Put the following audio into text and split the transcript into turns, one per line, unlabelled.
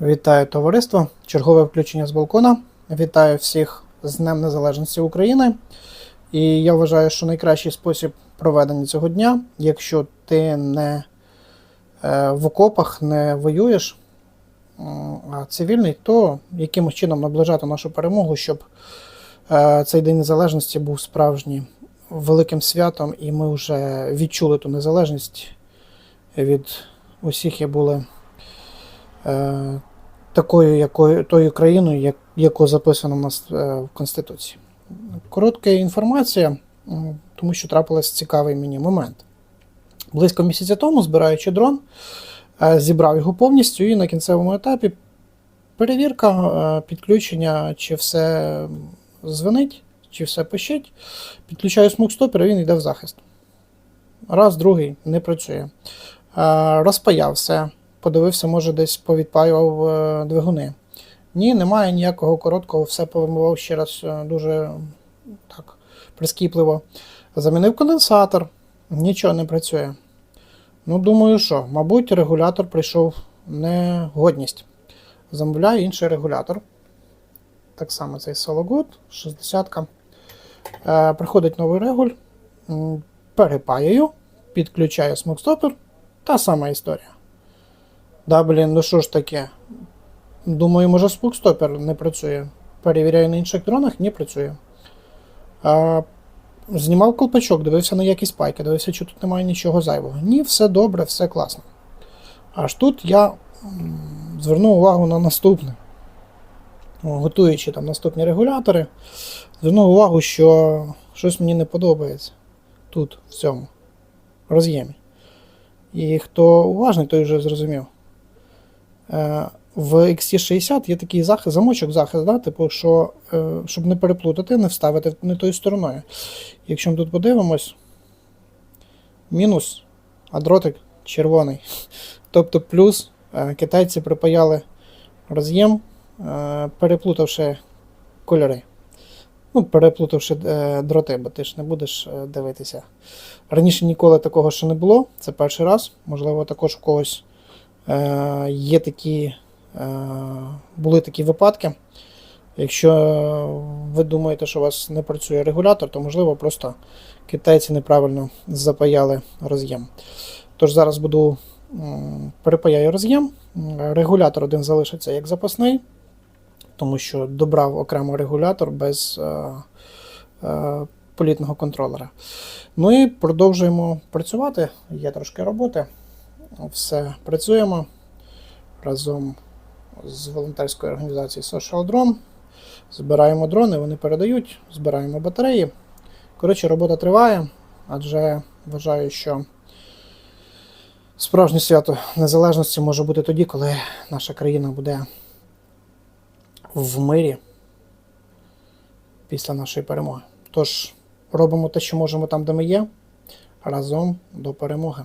Вітаю товариство! Чергове включення з балкона. Вітаю всіх з Днем Незалежності України. І я вважаю, що найкращий спосіб проведення цього дня, якщо ти не е, в окопах не воюєш, а цивільний, то якимось чином наближати нашу перемогу, щоб е, цей День Незалежності був справжнім великим святом, і ми вже відчули ту незалежність від усіх і були такою, якою, тою країною, як, яку записано в нас е, в Конституції. Коротка інформація, тому що трапилось цікавий мені момент. Близько місяця тому, збираючи дрон, е, зібрав його повністю і на кінцевому етапі перевірка е, підключення, чи все дзвонить, чи все пищить. Підключаю смокстопер, і він йде в захист. Раз, другий не працює. Е, Розпаяв все. Подивився, може, десь повідпаював е, двигуни. Ні, немає ніякого короткого, все повимивав ще раз е, дуже так, прискіпливо. Замінив конденсатор, нічого не працює. Ну, думаю, що, мабуть, регулятор прийшов негодність. Замовляю інший регулятор. Так само цей Sologood 60. Е, приходить новий регуль, перепаюю, підключаю смокстопер. Та сама історія. Да, блін, ну що ж таке? Думаю, може спукстопер не працює. Перевіряю на інших дронах, не працює. А, знімав колпачок, дивився на якість пайки, дивився, чи тут немає нічого зайвого. Ні, все добре, все класно. Аж тут я звернув увагу на наступне. Готуючи там наступні регулятори, звернув увагу, що щось мені не подобається тут, в цьому роз'ємі. І хто уважний, той вже зрозумів. Е, В XT60 є такий захист, замочок захист, да? типу, що, е, щоб не переплутати, не вставити не тою стороною. Якщо ми тут подивимось, мінус, а дротик червоний. Тобто плюс е, китайці припаяли роз'єм, переплутавши кольори. Ну, переплутавши дроти, бо ти ж не будеш дивитися. Раніше ніколи такого ще не було. Це перший раз. Можливо, також у когось є такі, е, були такі випадки. Якщо ви думаєте, що у вас не працює регулятор, то можливо просто китайці неправильно запаяли роз'єм. Тож зараз буду перепаяю роз'єм. Регулятор один залишиться як запасний, тому що добрав окремо регулятор без е, е, політного контролера. Ну і продовжуємо працювати. Є трошки роботи. Все працюємо разом з волонтерською організацією Social Drone. Збираємо дрони, вони передають, збираємо батареї. Коротше, робота триває, адже вважаю, що справжнє свято незалежності може бути тоді, коли наша країна буде в мирі після нашої перемоги. Тож робимо те, що можемо там, де ми є, разом до перемоги.